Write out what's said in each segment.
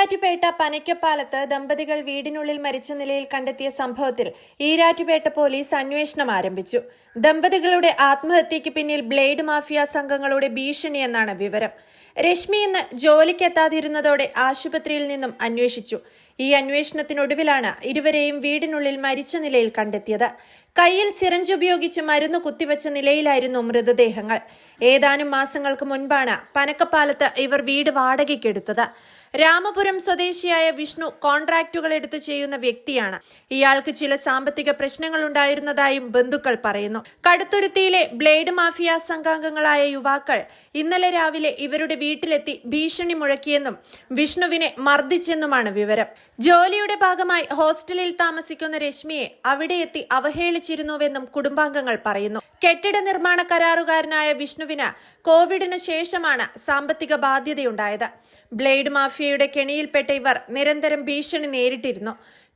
ഈരാറ്റുപേട്ട പനയ്ക്കപ്പാലത്ത് ദമ്പതികൾ വീടിനുള്ളിൽ മരിച്ച നിലയിൽ കണ്ടെത്തിയ സംഭവത്തിൽ ഈരാറ്റുപേട്ട പോലീസ് അന്വേഷണം ആരംഭിച്ചു. ദമ്പതികളുടെ ആത്മഹത്യയ്ക്ക് പിന്നിൽ ബ്ലേഡ് മാഫിയ സംഘങ്ങളുടെ ഭീഷണിയെന്നാണ് വിവരം. രശ്മി ഇന്ന് ജോലിക്കെത്താതിരുന്നതോടെ ആശുപത്രിയിൽ നിന്നും അന്വേഷിച്ചു. ഈ അന്വേഷണത്തിനൊടുവിലാണ് ഇരുവരെയും വീടിനുള്ളിൽ മരിച്ച നിലയിൽ കണ്ടെത്തിയത്. കയ്യിൽ സിറഞ്ച് ഉപയോഗിച്ച് മരുന്ന് കുത്തിവെച്ച നിലയിലായിരുന്നു മൃതദേഹങ്ങൾ. ഏതാനും മാസങ്ങൾക്ക് മുൻപാണ് പനക്കപ്പാലത്ത് ഇവർ വീട് വാടകയ്ക്കെടുത്തത്. രാമപുരം സ്വദേശിയായ വിഷ്ണു കോൺട്രാക്റ്റുകൾ എടുത്ത് ചെയ്യുന്ന വ്യക്തിയാണ്. ഇയാൾക്ക് ചില സാമ്പത്തിക പ്രശ്നങ്ങൾ ഉണ്ടായിരുന്നതായും ബന്ധുക്കൾ പറയുന്നു. കടുത്തുരുത്തിയിലെ ബ്ലേഡ് മാഫിയ സംഘാംഗങ്ങളായ യുവാക്കൾ ഇന്നലെ രാവിലെ ഇവരുടെ വീട്ടിലെത്തി ഭീഷണി മുഴക്കിയെന്നും വിഷ്ണുവിനെ മർദ്ദിച്ചെന്നുമാണ് വിവരം. ജോലിയുടെ ഭാഗമായി ഹോസ്റ്റലിൽ താമസിക്കുന്ന രശ്മിയെ അവിടെ എത്തി അവഹേളിച്ചിരുന്നുവെന്നും കുടുംബാംഗങ്ങൾ പറയുന്നു. കെട്ടിട നിർമ്മാണ കരാറുകാരനായ വിഷ്ണുവിന് കോവിഡിന് ശേഷമാണ് സാമ്പത്തിക ബാധ്യതയുണ്ടായത്. ബ്ലേഡ് മാഫിയയുടെ കെണിയിൽപ്പെട്ട ഇവർ നിരന്തരം ഭീഷണി നേരിട്ടിരുന്നു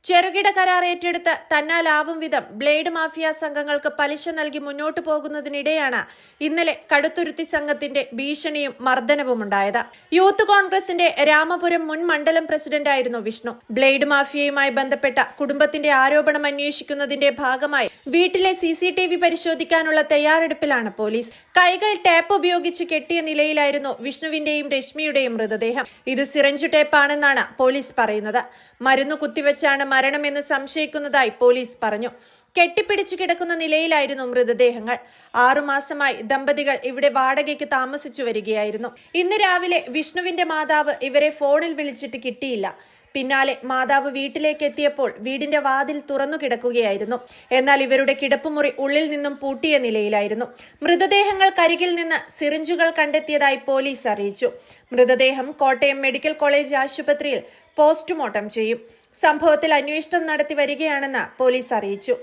ചെറുകിട കരാർ ഏറ്റെടുത്ത് തന്നാലാവും വിധം ബ്ലേഡ് മാഫിയ സംഘങ്ങൾക്ക് പലിശ നൽകി മുന്നോട്ടു പോകുന്നതിനിടെയാണ് ഇന്നലെ കടുത്തുരുത്തി സംഘത്തിന്റെ ഭീഷണിയും മർദ്ദനവും ഉണ്ടായത്. യൂത്ത് കോൺഗ്രസിന്റെ രാമപുരം മുൻ മണ്ഡലം പ്രസിഡന്റായിരുന്നു വിഷ്ണു. ബ്ലേഡ് മാഫിയയുമായി ബന്ധപ്പെട്ട കുടുംബത്തിന്റെ ആരോപണം അന്വേഷിക്കുന്നതിന്റെ ഭാഗമായി വീട്ടിലെ സി സി ടി വി പരിശോധിക്കാനുള്ള തയ്യാറെടുപ്പിലാണ് പോലീസ്. കൈകൾ ടാപ്പ് ഉപയോഗിച്ച് കെട്ടിയ നിലയിലായിരുന്നു വിഷ്ണുവിന്റെയും രശ്മിയുടെയും മൃതദേഹം. ഇത് സിറഞ്ച് ടേപ്പാണെന്നാണ് പോലീസ് പറയുന്നത്. മരുന്ന് കുത്തിവെച്ചാണ് മരണമെന്ന് സംശയിക്കുന്നതായി പോലീസ് പറഞ്ഞു. കെട്ടിപ്പിടിച്ചു കിടക്കുന്ന നിലയിലായിരുന്നു മൃതദേഹങ്ങൾ. ആറുമാസമായി ദമ്പതികൾ ഇവിടെ വാടകയ്ക്ക് താമസിച്ചു വരികയായിരുന്നു. ഇന്ന് രാവിലെ വിഷ്ണുവിന്റെ മാതാവ് ഇവരെ ഫോണിൽ വിളിച്ചിട്ട് കിട്ടിയില്ല. പിന്നാലെ മാതാവ് വീട്ടിലേക്ക് എത്തിയപ്പോൾ വീടിന്റെ വാതിൽ തുറന്നു കിടക്കുകയായിരുന്നു. എന്നാൽ ഇവരുടെ കിടപ്പുമുറി ഉള്ളിൽ നിന്നും പൂട്ടിയ നിലയിലായിരുന്നു. മൃതദേഹങ്ങൾ കരികിൽ നിന്ന് സിറിഞ്ചുകൾ കണ്ടെത്തിയതായി പോലീസ് അറിയിച്ചു. മൃതദേഹം കോട്ടയം മെഡിക്കൽ കോളേജ് ആശുപത്രിയിൽ പോസ്റ്റ്മോർട്ടം ചെയ്യും. സംഭവത്തിൽ അന്വേഷണം നടത്തി വരികയാണെന്ന് പോലീസ് അറിയിച്ചു.